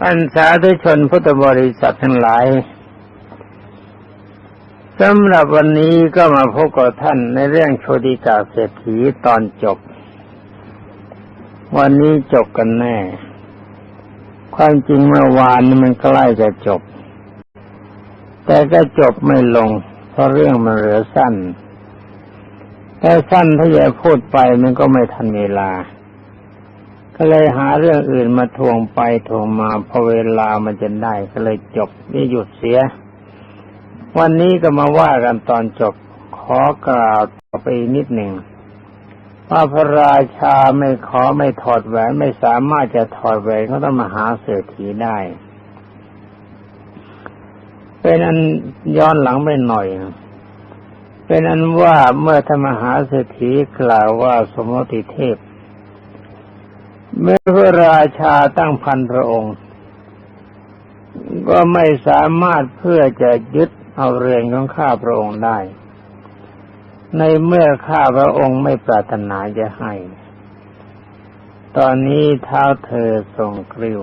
ท่านสาธุชนพุทธบริษัททั้งหลายสำหรับวันนี้ก็มาพบกับท่านในเรื่องโชติกาเศรษฐีตอนจบ วันนี้จบกันแน่ ความจริงเมื่อวานมันใกล้จะจบ แต่ก็จบไม่ลง เพราะเรื่องมันเหลือสั้น แต่สั้นถ้าอย่าพูดไปมันก็ไม่ทันเวลา ก็เลยหาเรื่องอื่นมาทวงไปทวงมาพอเวลามันจะได้ก็เลยจบนี่หยุดเสีย วันนี้ก็มาว่ากันตอนจบขอกล่าวต่อไปนิดหนึ่งว่าพระราชาไม่ขอไม่ถอดแหวนไม่สามารถจะถอดแหวนเขาต้องมาหาเศรษฐีได้ เป็นอันย้อนหลังไปหน่อย เป็นอันว่าเมื่อธรรมหาเศรษฐีกล่าวว่าสมมติเทพ เมื่อพระราชาตั้งพันพระองค์ ก็ไม่สามารถเพื่อจะยึดเอาเรือนของข้าพระองค์ได้ ในเมื่อข้าพระองค์ไม่ปรารถนาจะให้ ตอนนี้เท้าเธอทรงกริ้ว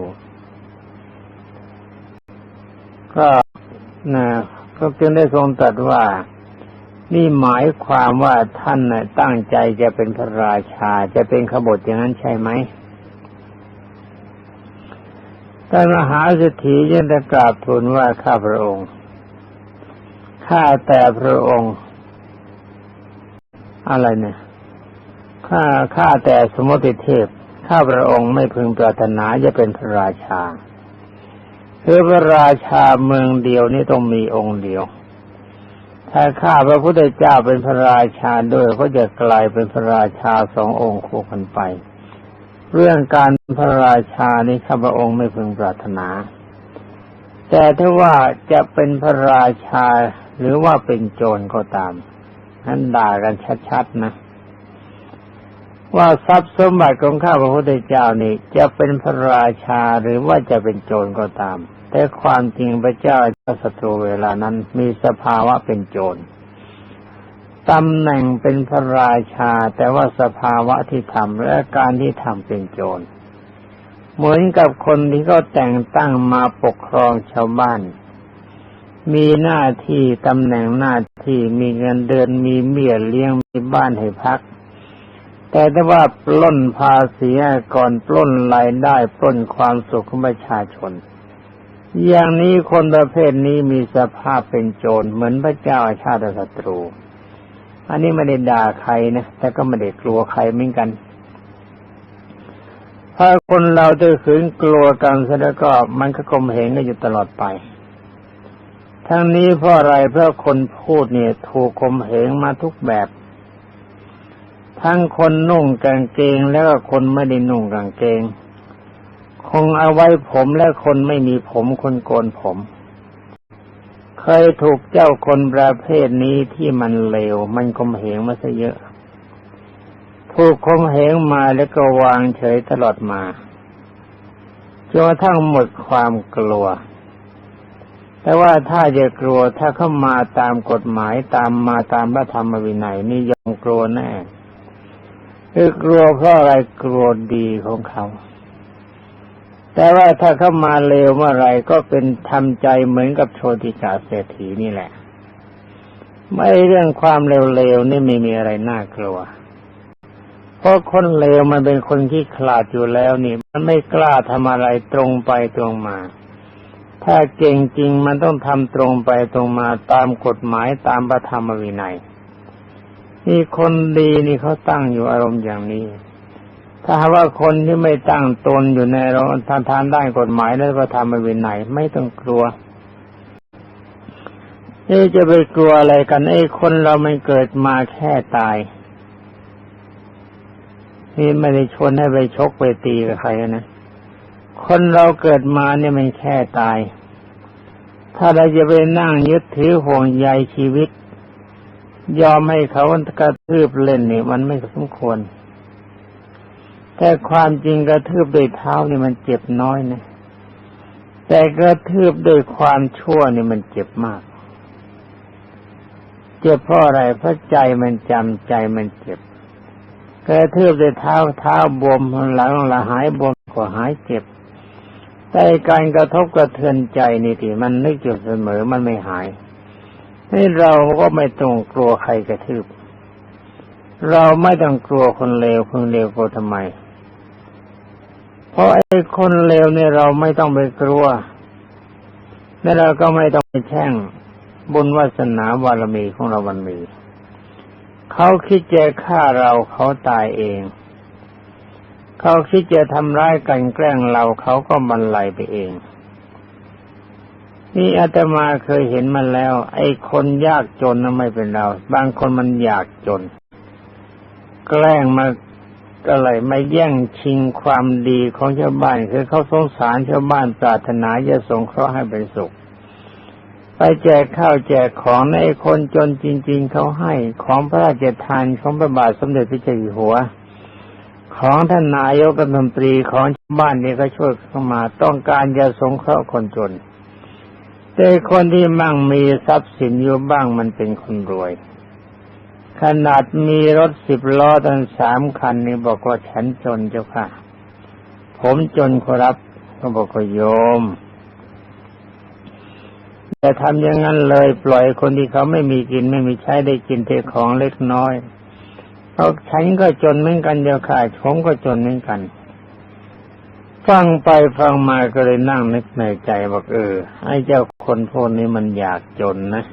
ก็นะก็จึงได้ทรงตรัสว่านี่หมายความว่าท่านนะตั้งใจจะเป็นพระราชาจะเป็นขบฏอย่างนั้นใช่ไหม ท่านมหาเศรษฐียังได้กราบทูลว่าข้าพระองค์ ข้าแต่พระองค์ อะไรเนี่ย ข้าข้าแต่สมุติเทพ ข้าพระองค์ไม่พึงปรารถนาจะเป็นพระราชาคือพระราชาเมืองเดียวนี่ต้องมีองค์เดียว ถ้าข้าพระพุทธเจ้าเป็นพระราชาด้วยก็จะกลายเป็นพระราชาสององค์คู่กันไป เรื่องการพระราชานี้ข้าพระองค์ไม่พึงปรารถนา แต่ถ้าว่าจะเป็นพระราชาหรือว่าเป็นโจรก็ตามนั้นด่ากันชัดๆนะว่าทรัพย์สมบัติของข้าพระพุทธเจ้านี่จะเป็นพระราชาหรือว่าจะเป็นโจรก็ตาม แต่ความจริงพระเจ้าเจ้าศัตรูเวลานั้นมีสภาวะเป็นโจร ตำแหน่งเป็นพระราชา แต่ว่าสภาวะที่ทำและการที่ทำเป็นโจร เหมือนกับคนที่เขาแต่งตั้งมาปกครองชาวบ้าน มีหน้าที่ตำแหน่งหน้าที่มีเงินเดือนมีเบี้ยเลี้ยงมีบ้านให้พัก แต่ถ้าว่าปล้นภาษีก่อนปล้นรายได้ปล้นความสุขของประชาชน อย่างนี้คนประเภทนี้มีสภาพเป็นโจรเหมือนพระเจ้าอาชาติศัตรู อันนี้ไม่ได้ด่าใครนะแต่ก็ไม่ได้กลัวใครเหมือนกันถ้าคนเราจะขืนกลัวกันซะแล้วก็มันก็กลมเหงกันอยู่ตลอดไป ทั้งนี้เพราะอะไรเพราะคนพูดเนี่ย ถูกคมเหงมาทุกแบบ ทั้งคนนุ่งกางเกงแล้วก็คนไม่ได้นุ่งกางเกง คงเอาไว้ผมและคนไม่มีผมคนโกนผม เคยถูกเจ้าคนประเภทนี้ที่มันเลว มันคมเหงมาซะเยอะ ถูกคมเหงมาแล้วก็วางเฉยตลอดมาจนกระทั่งหมดความกลัว แต่ว่าถ้าจะกลัวถ้าเข้ามาตามกฎหมายตามมาตามพระธรรมวินัยนี่ยอมกลัวแน่คือกลัวเพราะอะไรกลัวดีของเขา แต่ว่าถ้าเข้ามาเลวเมื่อไรก็เป็นทำใจเหมือนกับโชติกาเศรษฐีนี่แหละ ไม่เรื่องความเร็วๆนี่ไม่มีอะไรน่ากลัว เพราะคนเลวมันเป็นคนที่ขลาดอยู่แล้วนี่ มันไม่กล้าทำอะไรตรงไปตรงมา ถ้าเก่งจริงมันต้องทำตรงไปตรงมาตามกฎหมายตามพระธรรมวินัยนี่คนดีนี่เขาตั้งอยู่อารมณ์อย่างนี้ ถ้าว่าคนที่ไม่ตั้งตนอยู่ในรมณ์ทางทางด้านกฎหมายและพระธรรมวินัยไม่ต้องกลัวเอ๊จะไปกลัวอะไรกันไอ้คนเราไม่เกิดมาแค่ตาย นี่ไม่ได้ชวนให้ไปชกไปตีกับใครนะคนเราเกิดมาเนี่ยมันแค่ตาย ถ้าเราจะไปนั่งยึดถือห่วงใยชีวิต ยอมให้เขากระทืบเล่นนี่มันไม่สมควร แต่ความจริงกระทืบด้วยเท้านี่มันเจ็บน้อยนะ แต่กระทืบด้วยความชั่วนี่มันเจ็บมาก เจ็บเพราะอะไรเพราะใจมันจำใจมันเจ็บกระทืบด้วยเท้าเท้าบวมหลังละหายบวมก็หายเจ็บ แต่การกระทบกระเทือนใจนี่ที่มันนึกอยู่เสมอมันไม่หายนี่เราก็ไม่ต้องกลัวใครกระทืบ เราไม่ต้องกลัวคนเลวคนเลวกลัวทำไม เพราะไอ้คนเลวเนี่ยเราไม่ต้องไปกลัว และเราก็ไม่ต้องไปแช่งบุญวาสนาบารมีของเรามันมี เขาคิดจะฆ่าเราเขาตายเอง เขาคิดจะทำร้ายกันแกล้งเราเขาก็บรรลัยไปเองนี่อาตมาเคยเห็นมาแล้ว ไอ้คนยากจนนั้นไม่เป็นเรา บางคนมันอยากจน แกล้งมา อะไรมาแย่งชิงความดีของชาวบ้านคือเขาสงสารชาวบ้านปรารถนาจะสงเคราะห์ให้เป็นสุข ไปแจกข้าวแจกของในคนจนจริง ๆเขาให้ของพระราชทานของพระบาทสมเด็จพระเจ้าอยู่หัว ของท่านนายกรัฐมนตรีของชาวบ้านนี่ก็ช่วยเข้ามาต้องการจะสงเคราะห์คนจนแต่คนที่มั่งมีทรัพย์สินอยู่บ้างมันเป็นคนรวย ขนาดมีรถสิบล้อตั้งสามคันนี่บอกว่าฉันจนเจ้าค่ะ ผมจนครับก็บอกว่าโยมแต่ทำอย่างนั้นเลยปล่อยคนที่เขาไม่มีกินไม่มีใช้ได้กินเทของเล็กน้อยเพราะฉันก็จนเหมือนกันเจ้าค่ะผมก็จนเหมือนกัน ฟังไปฟังมาก็เลยนั่งนึกในใจบอกเออไอ้เจ้าคนพวกนี้มันอยากจนนะ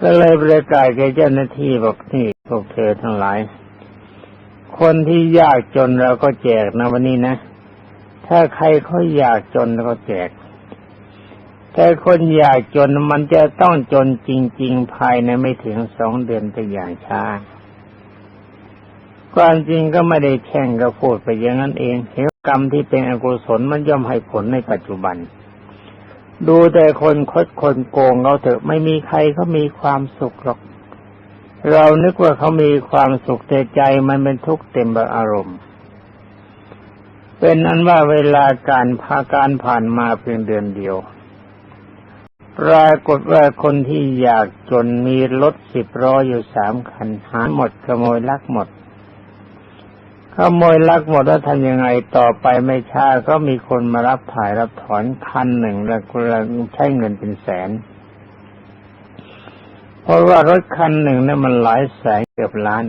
ก็เลยประกาศแก่เจ้าหน้าที่บอกนี่พวกเธอทั้งหลาย คนที่ยากจนเราก็แจกนะวันนี้นะ ถ้าใครเขาอยากจนเราก็แจก แต่คนอยากจนมันจะต้องจนจริง ๆ ภายในไม่ถึงสองเดือนเป็นอย่างช้าความจริงก็ไม่ได้แช่งก็พูดไปอย่างนั้นเองเหวกรรมที่เป็นอกุศลมันย่อมให้ผลในปัจจุบัน ดูแต่คนคดคนโกงเราเถอะไม่มีใครเขามีความสุขหรอก เรานึกว่าเขามีความสุขแต่ใจมันเป็นทุกข์เต็มไปอารมณ์ เป็นอันว่าเวลาการพาการผ่านมาเพียงเดือนเดียวปรากฏว่าคนที่อยากจนมีรถสิบล้ออยู่สามคันหาหมดขโมยลักหมด ขโมยลักหมดแล้วทำยังไงต่อไปไม่ช้าก็มีคนมารับถ่ายรับถอนคันหนึ่งแล้วก็ใช้เงินเป็นแสน เพราะว่ารถคันหนึ่งนั้นมันหลายแสนเกือบล้าน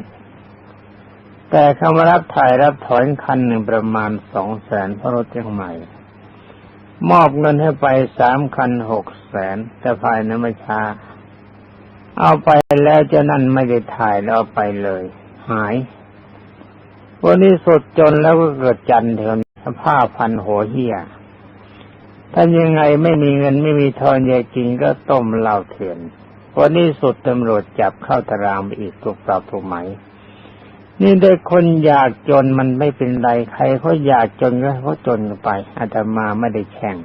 แต่เขามารับถ่ายรับถอนคันหนึ่งประมาณสองแสนเพราะรถยังใหม่ มอบเงินให้ไปสามคันหกแสนแต่ภายในไม่ช้า เอาไปแล้วเจ้านั่นไม่ได้ถ่ายแล้วเอาไปเลย หาย วันนี้สดจนแล้วก็เกิดจันเถอะผ้าพันหัวเหี้ยถ้ายังไงไม่มีเงินไม่มีทองยายกินก็ต้มเหล้าเถื่อนวันนี้สุดตำรวจจับเข้าตารางไปอีกถูกปรับถูกไหม นี่ได้คนอยากจนมันไม่เป็นไรใครเขาอยากจนก็เขาจนไปอาตมาไม่ได้แข่ง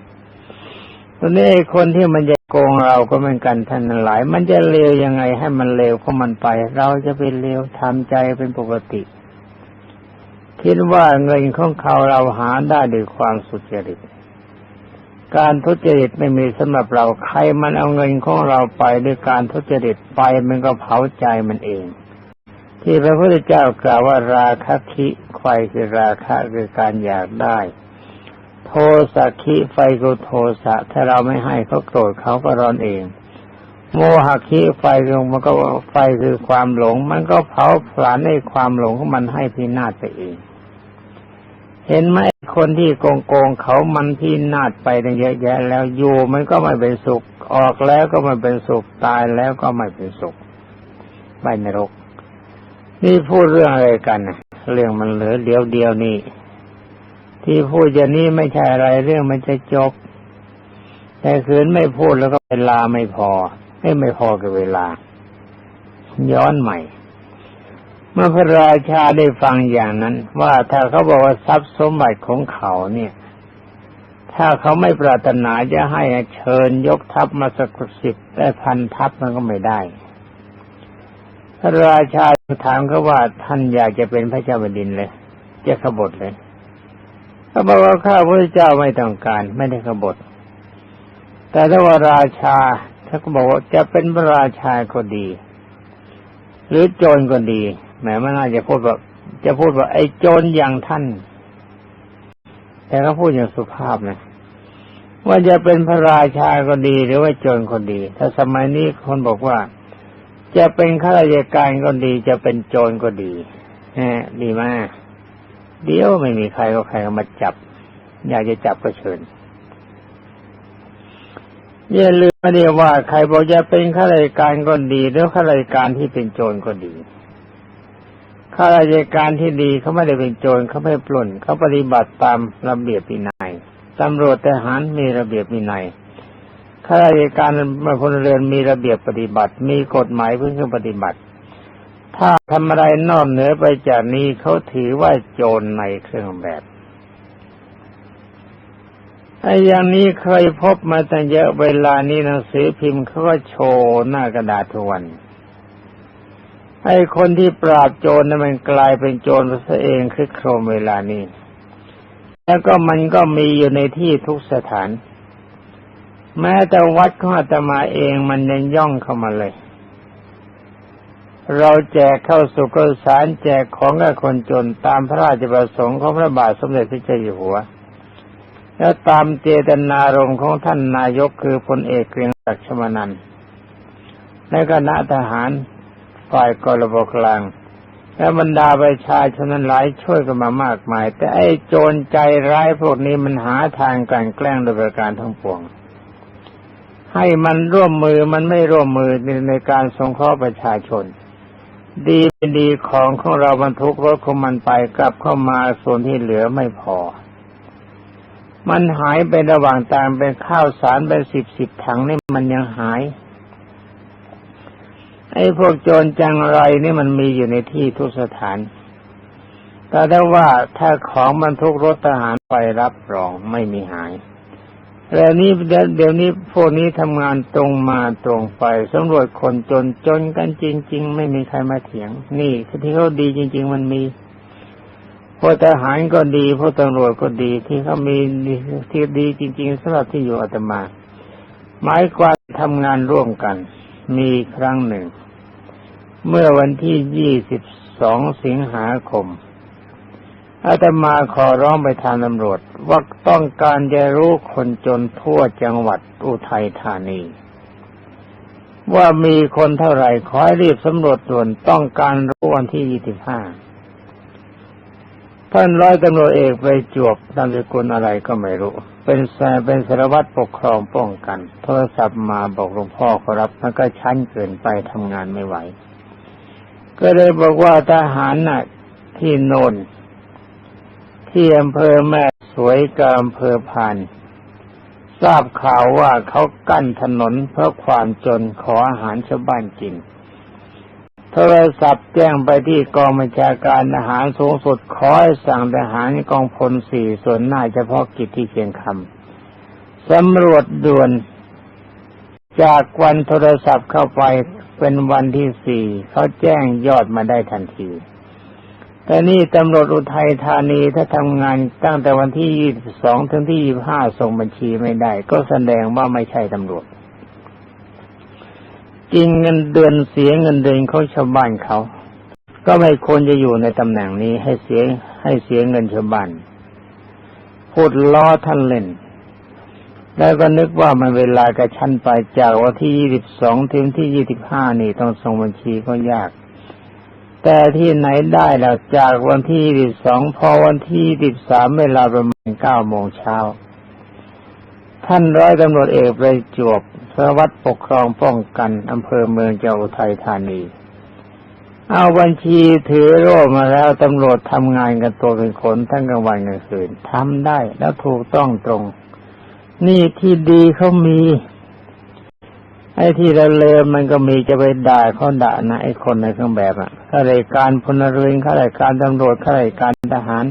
ตอนนี้คนที่มันจะโกงเราก็เหมือนกันท่านหลาย มันจะเลวยังไงให้มันเลวของมันไป เราจะเป็นเลวทำใจเป็นปกติ คิดว่าเงินของเขาเราหาได้ด้วยความสุจริต การทุจริตไม่มีสำหรับเราใครมันเอาเงินของเราไปด้วยการทุจริตไปมันก็เผาใจมันเอง ที่พระพุทธเจ้ากล่าวว่าราคะคิไฟคือราคะคือการอยากได้ โทสะคิไฟคือโทสะถ้าเราไม่ให้เขาโกรธเขาก็ร้อนเองโมหะคิไฟคือมันก็ไฟคือความหลง มันก็เผาผลาญในความหลงของมันให้พินาศไปเอง เห็นไหมคนที่โกงโกงเขามันพินาศไปตั้งเยอะแยะ แล้วอยู่มันก็ไม่เป็นสุข ออกแล้วก็ไม่เป็นสุขตายแล้วก็ไม่เป็นสุขไปนรก นี่พูดเรื่องอะไรกันเรื่องมันเหลือเดียวเดียวนี่ที่พูดอย่างนี้ไม่ใช่อะไรเรื่องมันจะจบ แต่คืนไม่พูดแล้วก็เวลาไม่พอไม่ไม่พอกับเวลา ย้อนใหม่ เมื่อพระราชาได้ฟังอย่างนั้น ว่าถ้าเขาบอกว่าทรัพย์สมบัติของเขาเนี่ย ถ้าเขาไม่ปรารถนาจะให้เชิญยกทัพมาสักสิบได้พันทัพมันก็ไม่ได้ พระราชาถามเขาว่าท่านอยากจะเป็นพระเจ้าแผ่นดินเลยจะขบฏเลยเขาบอกว่าข้าพระเจ้าไม่ต้องการ ไม่ได้ขบฏแต่ถ้าว่าราชาถ้าเขาบอกว่าจะเป็นพระราชาก็ดี หรือโจรก็ดี แหมมันน่าจะพูดว่าจะพูดว่า ไอ้โจรอย่างท่าน แต่เขาพูดอย่างสุภาพนะว่าจะเป็นพระราชาก็ดีหรือว่าโจรก็ดี ถ้าสมัยนี้คนบอกว่า จะเป็นข้าราชการก็ดี จะเป็นโจรก็ดีฮะดีมากเดี๋ยวไม่มีใครก็ใครมาจับ อยากจะจับก็เชิญอย่าลืมไม่ได้ว่าใครบอกจะเป็นข้าราชการก็ดี หรือข้าราชการที่เป็นโจรก็ดี ข้าราชการที่ดีเขาไม่ได้เป็นโจรเขาไม่ปล้นเขาปฏิบัติตามระเบียบวินัยตำรวจทหารมีระเบียบวินัยข้าราชการมาพลเรือนมีระเบียบปฏิบัติ มีกฎหมายเพื่อปฏิบัติ ถ้าทำอะไรนอกเหนือไปจากนี้เขาถือว่าโจรในเครื่องแบบไอ้อย่างนี้เคยพบมาตั้งเยอะเวลานี้หนังสือพิมพ์เขาก็โชว์หน้ากระดาษทุกวัน ไอ้คนที่ปราบโจรนั้นมันกลายเป็นโจรซะเองคือโครมเวลานี้ แล้วก็มันก็มีอยู่ในที่ทุกสถาน แม้แต่วัดของอาตมาเองมันยังย่องเข้ามาเลย เราแจกเข้าสุกสารแจกของกับคนจนตามพระราชประสงค์ของพระบาทสมเด็จพระเจ้าอยู่หัว แล้วตามเจตนารมณ์ของท่านนายกคือพลเอกเกรียงศักดิ์ชมานันท์และคณะทหาร ฝ่ายกรบกลาง และบรรดาประชาชนนั้นหลายช่วยกันมามากมาย แต่ไอ้โจรใจร้ายพวกนี้มันหาทางการแกล้งโดยประการทั้งปวง ให้มันร่วมมือมันไม่ร่วมมือในในการสงเคราะห์ประชาชน ดีเป็นดีของของเราบรรทุกรถของมันไปกลับเข้ามาส่วนที่เหลือไม่พอมันหายไประหว่างทางเป็นข้าวสารเป็นสิบสิบถังนี่มันยังหาย ไอ้พวกโจรจังไรนี่มันมีอยู่ในที่ทุกสถาน แต่ถ้าว่าถ้าของบรรทุกรถทหารไปรับรองไม่มีหายแล้วนี้เดี๋ยวนี้พวกนี้ทำงานตรงมาตรงไปสำรวจคนจนจนกันจริง ๆ ไม่มีใครมาเถียง นี่ที่เขาดีจริง ๆ มันมีพวกทหารก็ดีพวกตำรวจก็ดีที่เขามีที่ดีจริง ๆสำหรับที่อยู่อาตมาหมายความทำงานร่วมกัน มีครั้งหนึ่ง เมื่อวันที่ยี่สิบสองสิงหาคม อาตมาขอร้องไปทางตำรวจ ว่าต้องการจะรู้คนจนทั่วจังหวัดอุทัยธานี ว่ามีคนเท่าไหร่ขอให้รีบสำรวจด่วนต้องการรู้วันที่ยี่สิบห้าท่านร้อยตำรวจเอกไปจวบนามสกุลอะไรก็ไม่รู้ เป็นสายเป็นสารวัตรปกครองป้องกัน โทรศัพท์มาบอกหลวงพ่อขอรับมันก็ชั้นเกินไปทำงานไม่ไหว ก็เลยบอกว่าทหารน่ะที่โนนที่อำเภอแม่สวยกับอำเภอพานทราบข่าวว่าเขากั้นถนนเพราะความจนขออาหารชาวบ้านกิน โทรศัพท์แจ้งไปที่กองบัญชาการอาหารสูงสุดขอให้สั่งทหารกองพลสี่ส่วนหน้าเฉพาะกิจที่เชียงคำสำรวจด่วน จากวันโทรศัพท์เข้าไป เป็นวันที่สี่เขาแจ้งยอดมาได้ทันที แต่นี่ตำรวจอุทัยธานีถ้าทำงานตั้งแต่วันที่ยี่สิบสองถึงที่ยี่ห้าส่งบัญชีไม่ได้ ก็แสดงว่าไม่ใช่ตำรวจกินเงินเดือนเสียเงินเดือนเขาชาวบ้านเขา ก็ไม่ควรจะอยู่ในตำแหน่งนี้ให้เสียให้เสียเงินชาวบ้านพูดล้อท่านเล่น แล้วก็นึกว่ามันเวลากระชั้นไปจากวันที่ยี่สิบสองถึงที่ยี่สิบห้านี่ต้องส่งบัญชีก็ยาก แต่ที่ไหนได้แล่ะจากวันที่ยี่สิบสองพอวันที่ยี่สิบสามเวลาประมาณเก้าโมงเช้าท่านร้อยตำรวจเอกไปจวบสวัสดิ์ปกครองป้องกันอำเภอเมืองจังหวัดไทยธานี เอาบัญชีถือโร่มาแล้วตำรวจทำงานกันตัวเป็นคนทั้งกลางวันกลางคืนทำได้แล้วถูกต้องตรง นี่ที่ดีเขามี ไอ้ที่เราเลวมันก็มีจะไปด่าเขาด่านะไอ้คนในเครื่องแบบอะข้าราชการพลเรือนข้าราชการตำรวจข้าราชการทหาร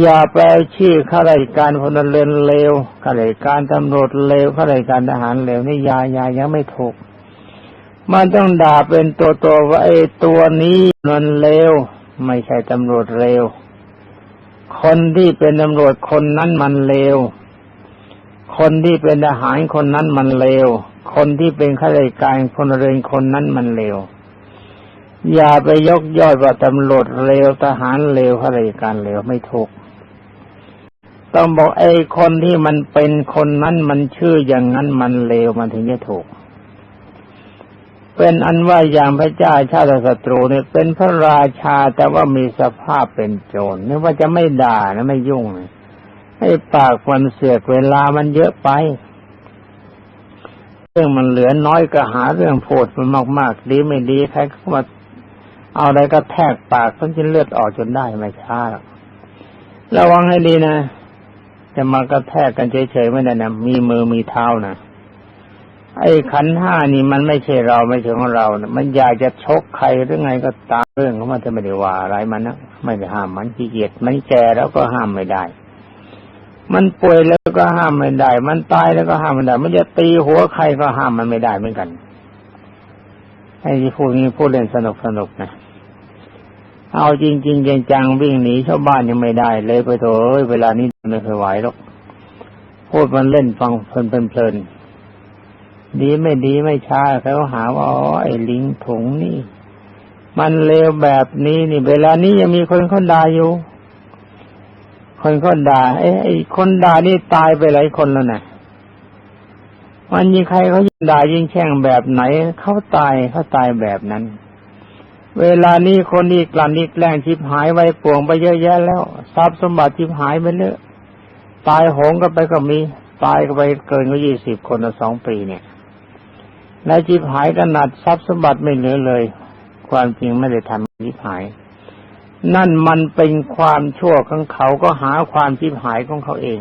อย่าแปลชื่อข้าราชการพลเรือนเลวข้าราชการตำรวจเลวข้าราชการทหารเลวนี่ยายายังไม่ถูก มันต้องด่าเป็นตัวตัวว่าไอ้ตัวนี้มันเลวไม่ใช่ตำรวจเลวคนที่เป็นตำรวจคนนั้นมันเลว คนที่เป็นทหารคนนั้นมันเลว คนที่เป็นข้าราชการพลเรือนคนนั้นมันเลว อย่าไปยกย่อยว่าตำรวจเลวทหารเลวข้าราชการเลวไม่ถูก ต้องบอกไอ้คนที่มันเป็นคนนั้นมันชื่ออย่างนั้นมันเลวมันถึงจะถูก เป็นอันว่าอย่างพระเจ้าชาติศัตรูเนี่ยเป็นพระราชาแต่ว่ามีสภาพเป็นโจรไม่ว่าจะไม่ด่านะไม่ยุ่ง ให้ปากมันเสือกเวลามันเยอะไป เรื่องมันเหลือน้อยก็หาเรื่องโพดมันมากๆดีไม่ดีใครเข้ามาเอาอะไรก็แทกปากจนเลือดออกจนได้ไม่ช้าหรอกระวังให้ดีนะจะมากระแทกกันเฉยๆไม่ได้นะมีมือมีเท้านะไอ้ขันห้านี่มันไม่ใช่เราไม่ใช่ของเรานะมันอยากจะชกใครหรือไงก็ตามเรื่องของมันจะไม่ได้ว่าอะไรมันนะไม่ได้ห้ามมันขี้เกียจมันแก่แล้วก็ห้ามไม่ได้ มันป่วยแล้วก็ห้ามไม่ได้ มันตายแล้วก็ห้ามไม่ได้ มันจะตีหัวใครก็ห้ามมันไม่ได้เหมือนกัน ไอ้ที่พูดนี้พูดเล่นสนุกสนุกนะ เอาจริง ๆจังๆวิ่งหนีชาวบ้านยังไม่ได้เลยไปโถเอ้ยเวลานี้ไม่เคยไหวหรอก พูดมันเล่นฟังเพลินเพลินดีไม่ดีไม่ช้าเขาหาว่าอ๋อไอ้ลิงถุงนี่ มันเลวแบบนี้นี่ เวลานี้ยังมีคนเขาด่าอยู่ คนเขาด่าไอ้ไอ้คนด่านี่ตายไปหลายคนแล้วนะมันยิงใครเขายิงด่ายิงแช่งแบบไหนเขาตายเขาตายแบบนั้น เวลานี้คนนี้กลั่นนี้แกล้งชิบหายไว้ป่วงไปเยอะแยะแล้วทรัพย์สมบัติชิบหายไปเยอะตายโหงก็ไปก็มี ตายก็ไปเกินกว่ายี่สิบคนในสองปีเนี่ยนายชิบหายขนาดทรัพย์สมบัติไม่เหลือเลย ความจริงไม่ได้ทำชิบหาย นั่นมันเป็นความชั่วของเขาก็หาความชิบหายของเขาเอง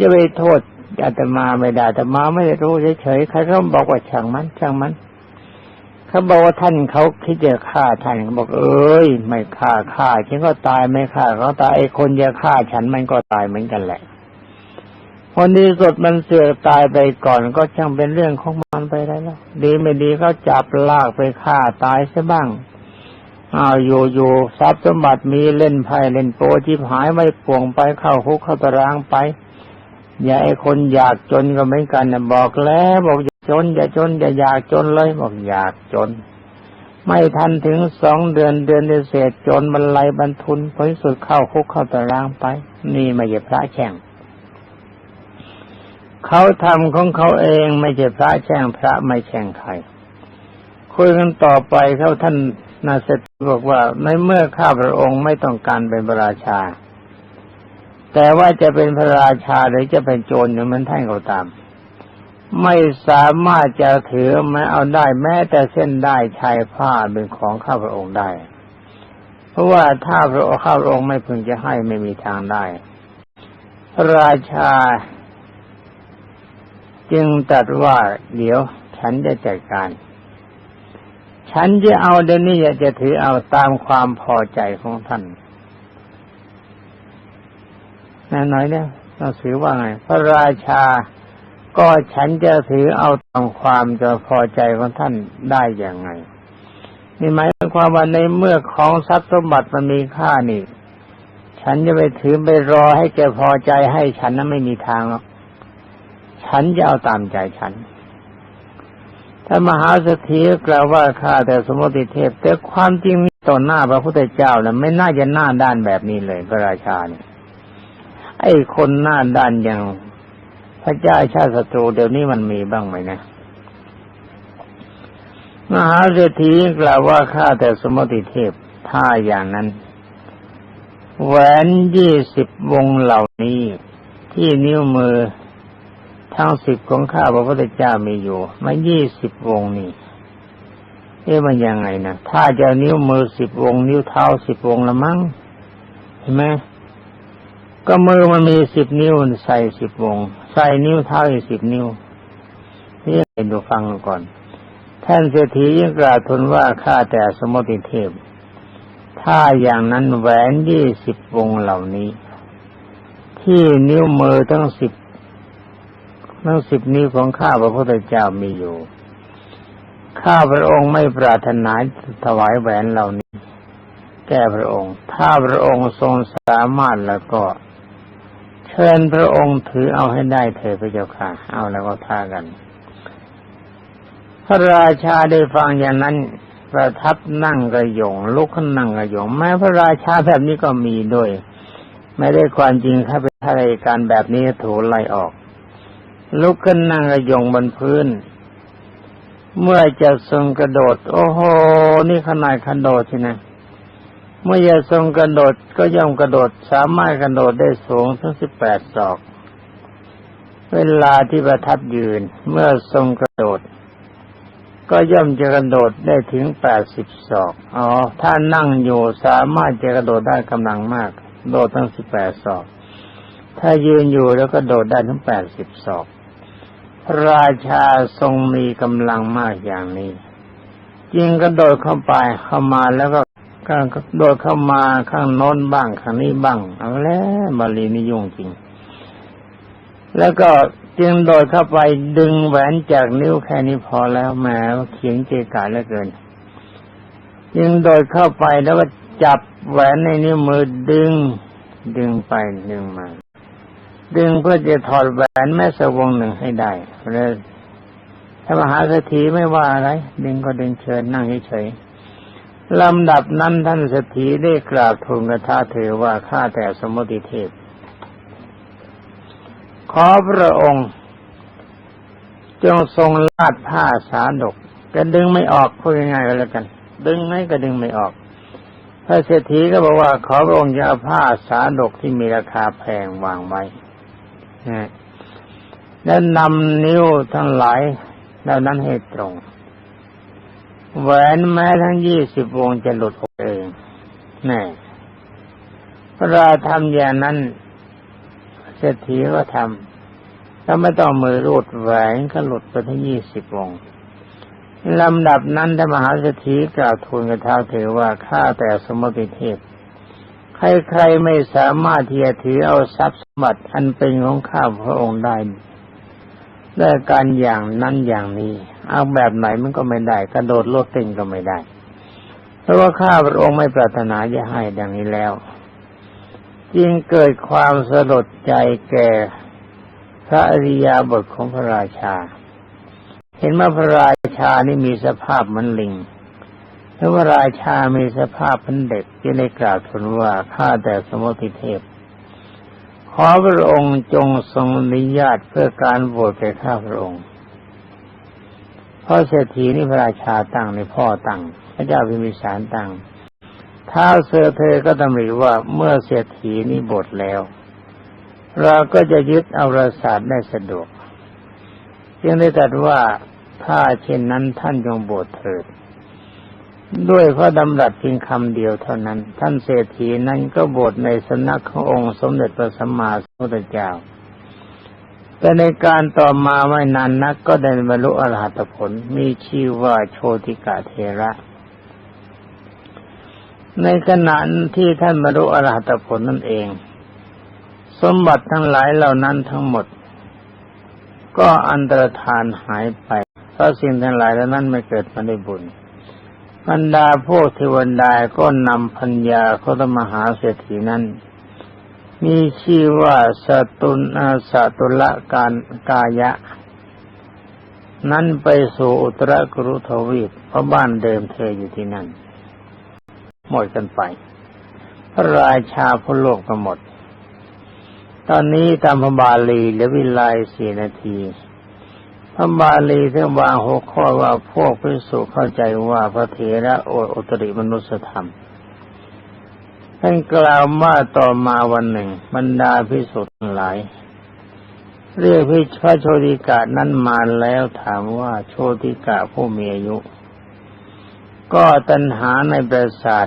จะไปโทษอาตมาไม่ได้แต่มาไม่ได้รู้เฉยๆใครก็บอกว่าช่างมันช่างมันเขาบอกว่าท่านเขาคิดจะฆ่าท่านเขาบอกเอ้ยไม่ฆ่าฆ่าฉันก็ตายไม่ฆ่าเขาตายไอ้คนจะฆ่าฉันมันก็ตายเหมือนกันแหละคนนี้สดมันเสือกตายไปก่อนก็ช่างเป็นเรื่องของมันไปได้แล้วดีไม่ดีก็จับลากไปฆ่าตายซะบ้าง อ้าวอยู่อยู่ทรัพย์สมบัติมีเล่นไพ่เล่นโปจิบหายไม่ป่วงไปเข้าคุกเข้าตารางไป อย่าไอคนอยากจนก็เหมือนกันนะบอกแล้วบอกอย่าจน อย่าจน อย่าอยากจนเลยบอกอยากจน ไม่ทันถึงสองเดือนเดือนเศษจนบรรลัยบรรทุนผลสุดเข้าคุกเข้าตารางไป นี่ไม่ใช่พระแข่งเขาทำของเขาเองไม่ใช่พระแช่งพระไม่แช่งใครคุยกันต่อไปเขาท่าน นาเสตบอกว่าในเมื่อข้าพระองค์ไม่ต้องการเป็นพระราชา แต่ว่าจะเป็นพระราชาหรือจะเป็นโจรอย่างมันท่านก็ตาม ไม่สามารถจะถือม้เอาได้แม้แต่เส้นได้ชายผ้าเป็นของข้าพระองค์ได้ เพราะว่าถ้าพระข้าพระองค์ไม่พึงจะให้ไม่มีทางได้พระราชา จึงตรัสว่าเดี๋ยวฉันจะจัดการ ฉันจะเอาเดี๋ยวนี้จะถือเอาตามความพอใจของท่านนั่นหน่อยเนี่ยเราถือว่าไง พระราชาก็ฉันจะถือเอาตามความจะพอใจของท่านได้อย่างไงนี่หมายความว่าในเมื่อของทรัพย์สมบัติมันมีค่านี่ ฉันจะไปถือไปรอให้แกพอใจให้ฉันนั้นไม่มีทางหรอกฉันจะเอาตามใจฉัน ถ้ามหาสถีกล่าวว่าข้าแต่สมมติเทพ แต่ความจริงต่อหน้าพระพุทธเจ้านะไม่น่าจะหน้าด้านแบบนี้เลยพระราชาเนี่ยไอ้คนหน้าด้านอย่างพระเจ้าชาติศัตรูเดี๋ยวนี้มันมีบ้างไหมนะมหาเศรษฐีกล่าวว่าข้าแต่สมมติเทพถ้าอย่างนั้นแหวนยี่สิบวงเหล่านี้ที่นิ้วมือ ทั้งสิบของข้าพระพุทธเจ้ามีอยู่มายี่สิบวงนี่เอ๊ะมันยังไงนะถ้าจะนิ้วมือสิบวงนิ้วเท้าสิบวงละมั้งเห็นไหมก็มือมันมีสิบนิ้วใส่สิบวง ใส่นิ้วเท้าอีกสิบนิ้วนี่เห็นดูฟังก่อนท่านเศรษฐียังกล่าวทูลว่าข้าแต่สมมติเทพ ถ้าอย่างนั้นแหวนยี่สิบวงเหล่านี้ ที่นิ้วมือทั้งสิบ ทั้งสิบนิ้วของข้าพระพุทธเจ้ามีอยู่ ข้าพระองค์ไม่ปรารถนาถวายแหวนเหล่านี้ แก่พระองค์ ถ้าพระองค์ทรงสามารถแล้วก็ เชิญพระองค์ถือเอาให้ได้เถิดพระเจ้าค่ะ เอาแล้วก็ท่ากัน พระราชาได้ฟังอย่างนั้นประทับนั่งกระยงลุกขึ้นนั่งกระยงแม้พระราชาแบบนี้ก็มีด้วย ไม่ได้ความจริงถ้าเป็นข้าราชการแบบนี้ถูกไล่ออก ลุกขึ้นนั่งระยงบนพื้น เมื่อจะทรงกระโดด โอ้โห นี่ขนาดกระโดดใช่ไหมเมื่อจะทรงกระโดดก็ย่อมกระโดด สามารถกระโดดได้สูงถึงสิบแปดศอก เวลาที่ประทับยืน เมื่อทรงกระโดด ก็ย่อมจะกระโดดได้ถึงแปดสิบศอก อ๋อ ถ้านั่งอยู่สามารถจะกระโดดได้กำลังมาก โดดตั้งสิบแปดศอก ถ้ายืนอยู่แล้วก็โดดได้ถึงแปดสิบศอก ราชาทรงมีกำลังมากอย่างนี้ จึงกระโดดเข้าไปเข้ามาแล้วก็ก็โดดเข้ามาข้างโน้นบ้างข้างนี้บ้างเอาแล้วบาลีนี่ยุ่งจริง แล้วก็จึงโดดเข้าไปดึงแหวนจากนิ้วแค่นี้พอแล้วแหมเขียงเกกาเหลือเกิน จึงโดดเข้าไปแล้วก็จับแหวนในนิ้วมือดึงดึงไปดึงมา ดึงเพื่อจะถอดแหวนแม่สวงหนึ่งให้ได้เลยถ้ามหาเศรษฐีไม่ว่าอะไร ดึงก็ดึงเชิญนั่งเฉยๆลำดับนั้นท่านเศรษฐีได้กราบทูลกระทาเธอว่าข้าแต่สมมติเทพ ขอพระองค์ จงทรงลาดผ้าสาดกก็ดึงไม่ออกพูดง่ายๆก็แล้วกัน ดึงไงก็ดึงไม่ออก พระเศรษฐีก็บอกว่าขอพระองค์จะเอาผ้าสาดกที่มีราคาแพงวางไว้ แล้วนำนิ้วทั้งหลายเหล่านั้นให้ตรง แหวนแม้ทั้งยี่สิบวงจะหลุดออกเองแน่พระราทำอย่างนั้นเศรษฐีก็ทำถ้าไม่ต้องมือรูดแหวนก็หลุดไปทั้งยี่สิบวงลำดับนั้นท่านมหาเศรษฐีกล่าวทูลกระเท้าเถอว่าข้าแต่สมมติเทพ ใครๆไม่สามารถที่จะถือเอาทรัพย์สมบัติอันเป็นของข้าพระองค์ได้ด้วยการอย่างนั้นอย่างนี้ เอาแบบไหนมันก็ไม่ได้ กระโดดโลดเต้นก็ไม่ได้ เพราะว่าข้าพระองค์ไม่ปรารถนาจะให้ดังนี้แล้วจึงเกิดความสลดใจแก่พระอริยาบทของพระราชา เห็นว่าพระราชานี่มีสภาพเหมือนลิง ถ้าพระราชามีสภาพเป็นเด็กจึงได้กล่าวทูลว่าข้าแต่สมุติเทพ ขอพระองค์จงทรงอนุญาตเพื่อการโหวตแก่ข้าพระองค์เพราะเศรษฐีนี่พระราชาตั้งในพ่อตั้งพระเจ้าพิมิสารตั้งท้าวเสือเธอก็ตำหนิว่าเมื่อเศรษฐีนี่บทแล้ว เราก็จะยึดเอาประสาทได้สะดวก จึงได้ตรัสว่าถ้าเช่นนั้นท่านจงบทเถิด ด้วยพระดำรัสเพียงคำเดียวเท่านั้น ท่านเศรษฐีนั้นก็บทในสำนักขององค์สมเด็จพระสัมมาสัมพุทธเจ้า แต่ในการต่อมาไม่นานนักก็ได้บรรลุอรหัตผล มีชื่อว่าโชติกาเทระ ในขณะที่ท่านบรรลุอรหัตผลนั่นเอง สมบัติทั้งหลายเหล่านั้นทั้งหมด ก็อันตรธานหายไปเพราะสิ่งทั้งหลายเหล่านั้นไม่เกิดมาได้บุญ บรรดาพวกเทวดาก็นำพัญญาเขาตมหาเศรษฐีนั้น มีชื่อว่าสตุนอาสตุละการกายะ นั้นไปสู่อุตรกรุทวีปเพราะบ้านเดิมเธออยู่ที่นั่น หมดกันไป พระราชาพุโลกก็หมด ตอนนี้ตามพระบาลีเหลือเวลาสี่นาที พระบาลีท่านวางหัวข้อว่าพวกพิสุเข้าใจว่าพระเถระโออุตริมนุสธรรมท่านกล่าวว่าต่อมาวันหนึ่ง บรรดาพิสุทั้งหลาย เรียกพิพระโชติกานั้นมาแล้วถามว่าโชติกาผู้มีอายุ ก็ตัณหาในประสาท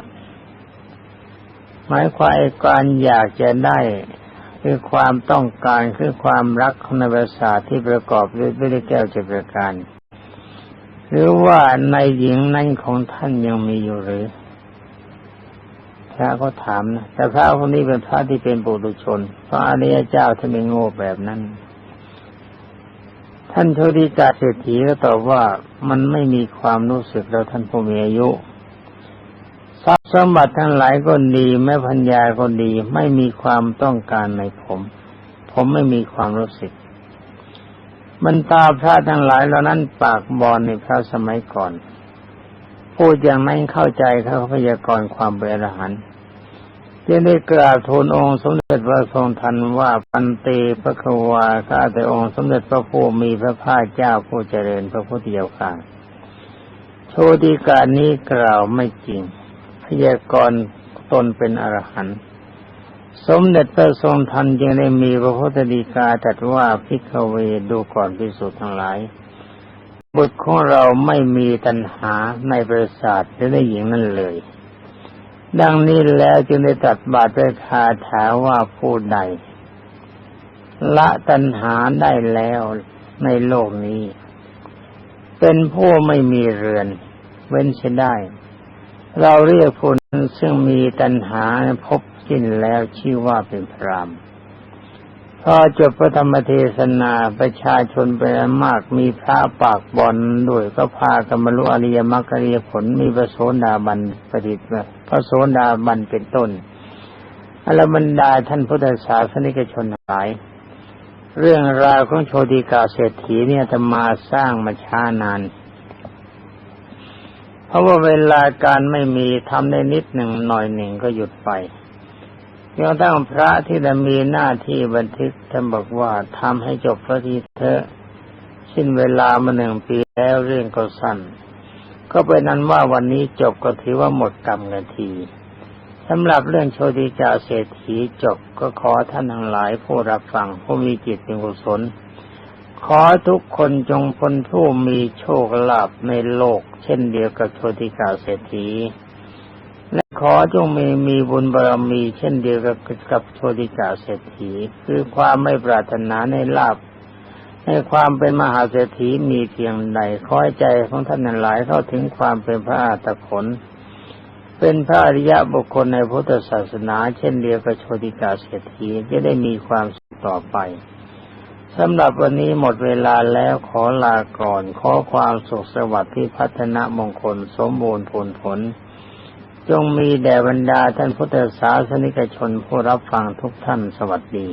หมายความการอยากจะได้ คือความต้องการคือความรักในประสาที่ประกอบด้วยด้วยแก้วเจประการ หรือว่าในหญิงนั้นของท่านยังมีอยู่หรือ พระก็ถามนะแต่พระคนนี้เป็นพระที่เป็นปุถุชนเพราะอริยเจ้าท่านไม่โง่แบบนั้น ท่านโชติกาเศรษฐีก็ตอบว่ามันไม่มีความรู้สึกแล้วท่านผู้มีอายุ ทรัพย์สมบัติทั้งหลายก็ดีแม่พัญญาก็ดี ไม่มีความต้องการในผม ผมไม่มีความรู้สึกบรรดาพระทั้งหลายเหล่านั้นปากบอลในพระสมัยก่อนพูดอย่างนั้นเข้าใจเขาพยากรณ์ความเป็นอรหันต์จึงได้กราบทูลองค์สมเด็จพระทรงทันว่าปันเตพระควาข้าแต่องค์สมเด็จพระผู้มีพระภาคเจ้าผู้เจริญพระพุทธเจ้าค่ะโชติการนี้กล่าวไม่จริง ยากรณ์ตนเป็นอรหันต์สมเด็จพระทรงทันจึงได้มีพระพุทธดีกาตรัสว่าพิกเวดูก่อนพิสุทธ์ทั้งหลาย บุตรของเราไม่มีตัณหาในประสาทและในหญิงนั่นเลย ดังนี้แล้วจึงได้ตรัดบาทด้วยคาถาว่าผู้ใด ละตัณหาได้แล้วในโลกนี้ เป็นผู้ไม่มีเรือน เว้นเสียได้ เราเรียกผู้นั้นซึ่งมีตัณหาพบสิ้นแล้วชื่อว่าเป็นพรามพอจบพระธรรมเทศนาประชาชนเป็นมากมีพระปากบอลด้วยก็พากันบรรลุอริยมรรคอริยผลมีพระโสดาบันปฏิทินพระโสดาบันเป็นต้นอรบรรดาท่านพุทธศาสนิกชนหลาย เรื่องราวของโชติกาเศรษฐีเนี่ยจะมาสร้างมาช้านาน เพราะว่าเวลาการไม่มีทำได้นิดหนึ่งหน่อยหนึ่งก็หยุดไปจนกระทั่งพระที่จะมีหน้าที่บันทึกท่านบอกว่าทำให้จบพระทีเถอะสิ้นเวลามาหนึ่งปีแล้วเรื่องก็สั้น ก็เป็นนั้นว่าวันนี้จบก็ถือว่าหมดกรรมกันทีสำหรับเรื่องโชติกาเศรษฐีจบก็ขอท่านทั้งหลายผู้รับฟังผู้มีจิตเป็นกุศล ขอทุกคนจงพ้นผู้มีโชคลาภในโลก เช่นเดียวกับโชติกาเศรษฐี และขอจงมีมีบุญบารมี เช่นเดียวกับกับโชติกาเศรษฐี คือความไม่ปรารถนาในลาภในความเป็นมหาเศรษฐีมีเพียงใดขอให้ใจของท่านนั้นหลายเข้าถึงความเป็นพระอาตผลเป็นพระอริยะบุคคลในพุทธศาสนา เช่นเดียวกับโชติกาเศรษฐีจะได้มีความสุขต่อไป สำหรับวันนี้หมดเวลาแล้วขอลาก่อน ขอความสุขสวัสดิ์ที่พัฒนามงคลสมบูรณ์ผลผล จงมีแด่บรรดาท่านพุทธศาสนิกชนผู้รับฟังทุกท่านสวัสดี